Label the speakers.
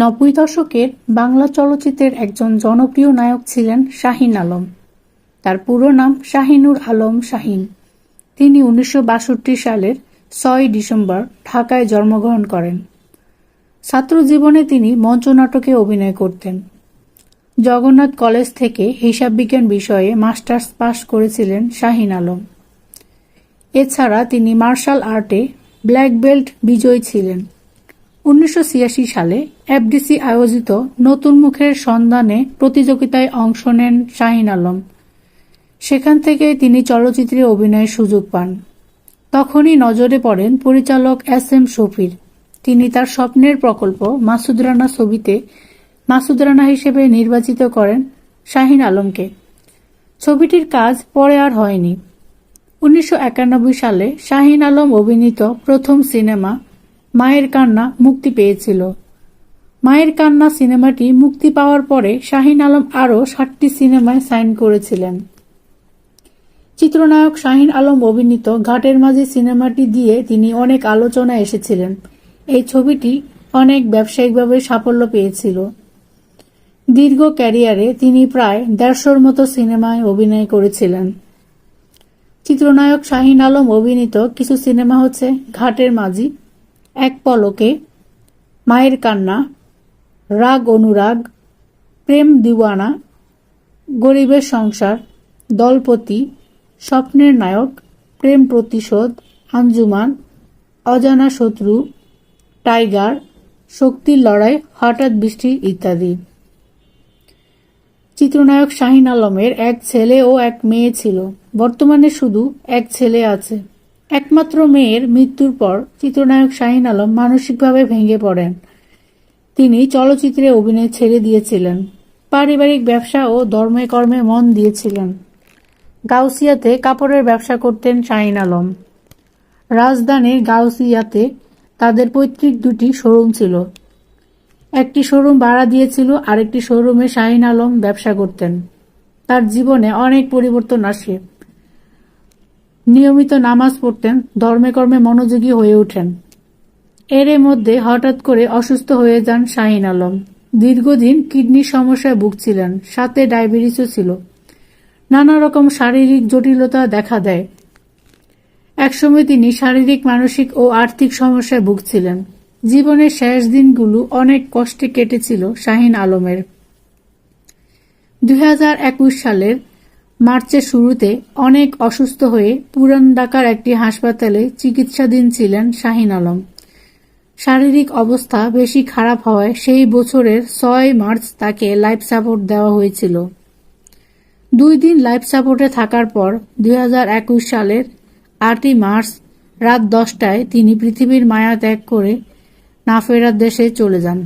Speaker 1: নব্বই দশকের বাংলা চলচ্চিত্রের একজন জনপ্রিয় নায়ক ছিলেন শাহিন আলম। তার পুরো নাম শাহিনুর আলম শাহিন। তিনি উনিশশো বাষট্টি সালের ছয় ডিসেম্বর ঢাকায় জন্মগ্রহণ করেন। ছাত্র জীবনে তিনি মঞ্চনাটকে অভিনয় করতেন। জগন্নাথ কলেজ থেকে হিসাব বিজ্ঞান বিষয়ে মাস্টার্স পাশ করেছিলেন শাহিন আলম। এছাড়া তিনি মার্শাল আর্টে ব্ল্যাক বেল্ট বিজয়ী ছিলেন। উনিশশো ছিয়াশি সালে এফডিসি আয়োজিত নতুন মুখের সন্ধানে প্রতিযোগিতায় অংশ নেন শাহিন আলম। সেখান থেকে তিনি চলচ্চিত্রে অভিনয়ের সুযোগ পান। তখনই নজরে পড়েন পরিচালক এস এম শফির। তিনি তার স্বপ্নের প্রকল্প মাসুদ রানা ছবিতে মাসুদ রানা হিসেবে নির্বাচিত করেন শাহিন আলমকে। ছবিটির কাজ পরে আর হয়নি। উনিশশো একানব্বই সালে শাহিন আলম অভিনীত প্রথম সিনেমা মায়ের কান্না মুক্তি পেয়েছিল। মায়ের কান্না সিনেমাটি মুক্তি পাওয়ার পরে শাহিন আলম আরও ষাটটি সিনেমায় সাইন করেছিলেন। চিত্রনায়ক শাহিন আলম অভিনীত ঘাটের মাঝে সিনেমাটি দিয়ে তিনি অনেক আলোচনায় এসেছিলেন। এই ছবিটি অনেক ব্যবসায়িকভাবে সাফল্য পেয়েছিল। দীর্ঘ ক্যারিয়ারে তিনি প্রায় দেড়শোর মতো সিনেমায় অভিনয় করেছিলেন। চিত্রনায়ক শাহিন আলম অভিনীত কিছু সিনেমা হচ্ছে ঘাটের মাঝি এক পলকে মায়ের কান্না, রাগ, অনুরাগ, প্রেম, দিওয়ানা, গরিবের সংসার, দলপতি, স্বপ্নের নায়ক, প্রেম প্রতিশোধ, আঞ্জুমান, অজানা শত্রু, টাইগার, শক্তির লড়াই, হঠাৎ বৃষ্টি ইত্যাদি। চিত্রনায়ক শাহিন আলমের এক ছেলে ও এক মেয়ে ছিল। বর্তমানে শুধু এক ছেলে আছে। একমাত্র মেয়ের মৃত্যুর পর চিত্রনায়ক শাহিন আলম মানসিকভাবে ভেঙে পড়েন। তিনি চলচ্চিত্রে অভিনয় ছেড়ে দিয়েছিলেন। পারিবারিক ব্যবসা ও ধর্মে কর্মে মন দিয়েছিলেন। গাউসিয়াতে কাপড়ের ব্যবসা করতেন শাহিন আলম। রাজধানীর গাউসিয়াতে তাদের পৈতৃক দুটি শোরুম ছিল। একটি শোরুম ভাড়া দিয়েছিল, আরেকটি শোরুমে শাহিন আলম ব্যবসা করতেন। তার জীবনে অনেক পরিবর্তন আসে। নিয়মিত নামাজ পড়তেন, ধর্মে কর্মে মনোযোগী হয়ে ওঠেন। এর মধ্যে হঠাৎ করে অসুস্থ হয়ে যান শাহিন আলম। দীর্ঘদিন কিডনির সমস্যায় ভুগছিলেন, সাথে ডায়াবেটিসও ছিল। নানা রকম শারীরিক জটিলতা দেখা দেয়। একসময় তিনি শারীরিক, মানসিক ও আর্থিক সমস্যায় ভুগছিলেন। জীবনের শেষ দিনগুলো অনেক কষ্টে কেটেছিল শাহিন আলমের। দুই হাজার একুশ সালের মার্চের শুরুতে অনেক অসুস্থ হয়ে পুরান ঢাকার একটি হাসপাতালে চিকিৎসাধীন ছিলেন শাহিন আলম। শারীরিক অবস্থা বেশি খারাপ হওয়ায় সেই বছরের ছয় মার্চ তাকে লাইফ সাপোর্ট দেওয়া হয়েছিল। দুই দিন লাইফ সাপোর্টে থাকার পর দু হাজার একুশ সালের আটই মার্চ রাত দশটায় তিনি পৃথিবীর মায়া ত্যাগ করে নাফেরার দেশে চলে যান।